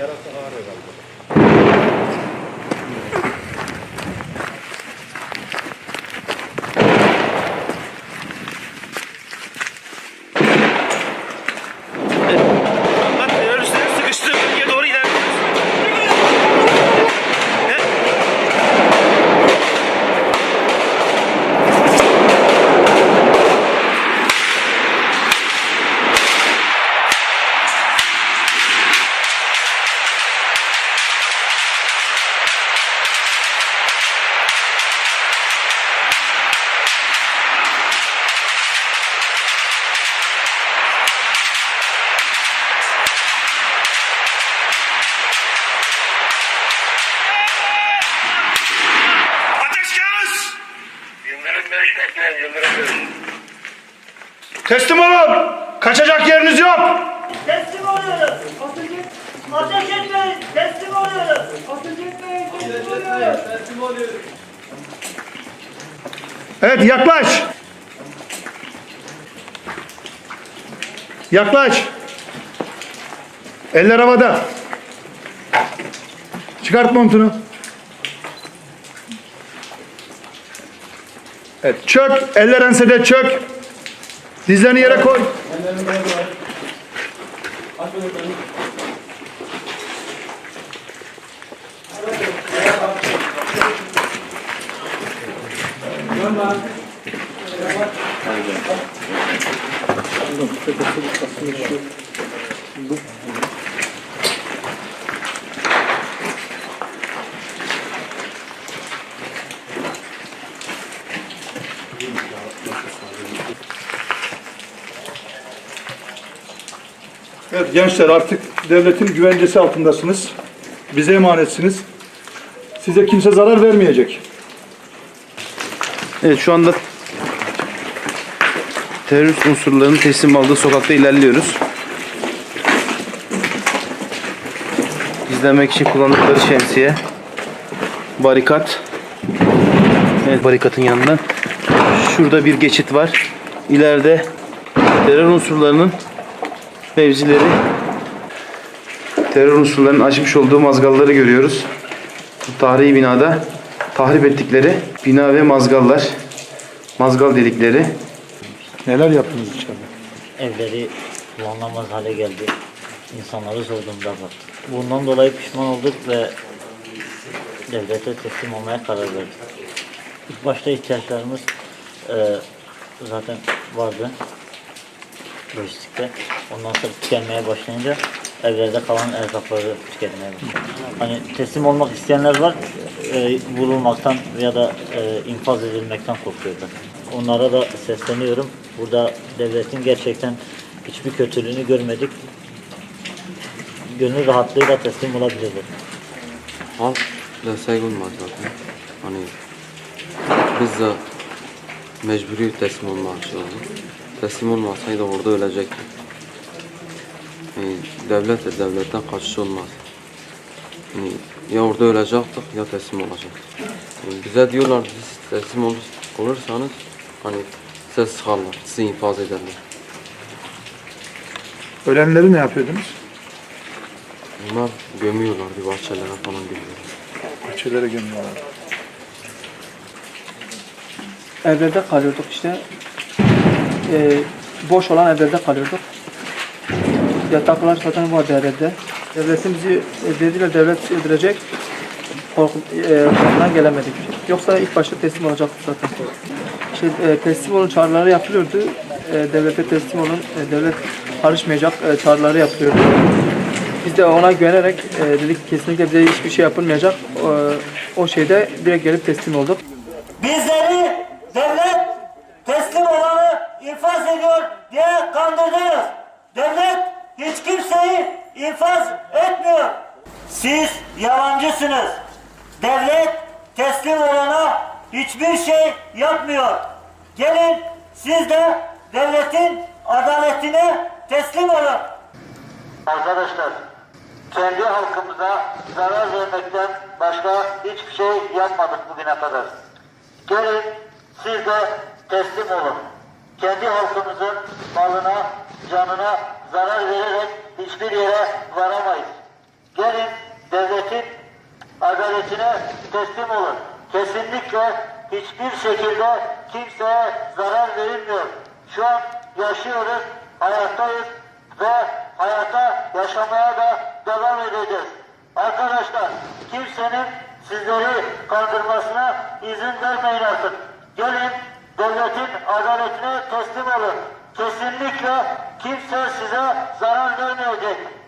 やらせのあるよこと Yıldırım Bey. Teslim olun. Kaçacak yeriniz yok. Teslim oluyoruz. Ateş etmeyin. Teslim oluyoruz. Ateş etmeyin. Teslim oluyoruz. Evet yaklaş. Yaklaş. Eller havada. Çıkart montunu. Evet çök. Eller ensede çök. Dizlerini yere koy. Evet gençler artık devletin güvencesi altındasınız. Bize emanetsiniz. Size kimse zarar vermeyecek. Evet şu anda terörist unsurlarının teslim aldığı sokakta ilerliyoruz. Gizlenmek için kullandıkları şemsiye, barikat. Evet barikatın yanından. Şurada bir geçit var. İleride terör unsurlarının mevzileri. Terör unsurlarının açmış olduğu mazgalları görüyoruz. Bu tarihi binada tahrip ettikleri bina ve mazgallar, mazgal delikleri. Neler yaptınız içeride? evleri kullanılamaz hale geldi. İnsanları zor durumda bıraktı. Bundan dolayı pişman olduk ve devlete teslim olmaya karar verdik. İlk başta ihtiyaçlarımız e, zaten vardı lojistikte. Ondan sonra tükenmeye başlayınca evlerde kalan erzakları tüketmeye başladı. Hani teslim olmak isteyenler var, e, vurulmaktan ya da e, infaz edilmekten korkuyorlar. Onlara da sesleniyorum. Burada devletin gerçekten hiçbir kötülüğünü görmedik. Gönül rahatlığıyla teslim olabilirler. Halk destek olmaz zaten. Hani biz de mecburi teslim olmak lazım. Teslim olmasaydı orada ölecektik. Yani devlet de devletten kaçış olmaz. Yani ya orada ölecektik ya teslim olacaktık. Yani bize diyorlar siz teslim olur, olursanız hani size sıkarlar, sizi infaz ederler. Ölenleri ne yapıyordunuz? Bunlar gömüyorlardı bahçelere falan gömüyorlar. Bahçelere gömüyorlar. Evlerde kalıyorduk işte. Ee, boş olan evlerde kalıyorduk. Yataklar zaten vardı evde. Devletin bizi e, dediler devlet öldürecek. E, korkudan gelemedik. Yoksa ilk başta teslim olacaktık zaten. İşte, e, teslim olun çağrıları yapılıyordu. E, devlete teslim olun, e, devlet karışmayacak e, çağrıları yapılıyordu. Biz de ona güvenerek e, dedik kesinlikle bize hiçbir şey yapılmayacak. E, o şeyde direkt gelip teslim olduk. Bizleri devlet teslim olanı infaz diye kandırdınız. Devlet hiç kimseyi infaz etmiyor. Siz yalancısınız. Devlet teslim olana hiçbir şey yapmıyor. Gelin siz de devletin adaletine teslim olun. Arkadaşlar, kendi halkımıza zarar vermekten başka hiçbir şey yapmadık bugüne kadar. Gelin siz de teslim olun. Kendi halkımızın malına, canına zarar vererek hiçbir yere varamayız. Gelin adaletine teslim olun. Kesinlikle hiçbir şekilde kimseye zarar verilmiyor. Şu an yaşıyoruz, hayattayız ve hayata yaşamaya da devam edeceğiz. Arkadaşlar kimsenin sizleri kandırmasına izin vermeyin artık. Gelin devletin adaletine teslim olun. Kesinlikle kimse size zarar vermeyecek.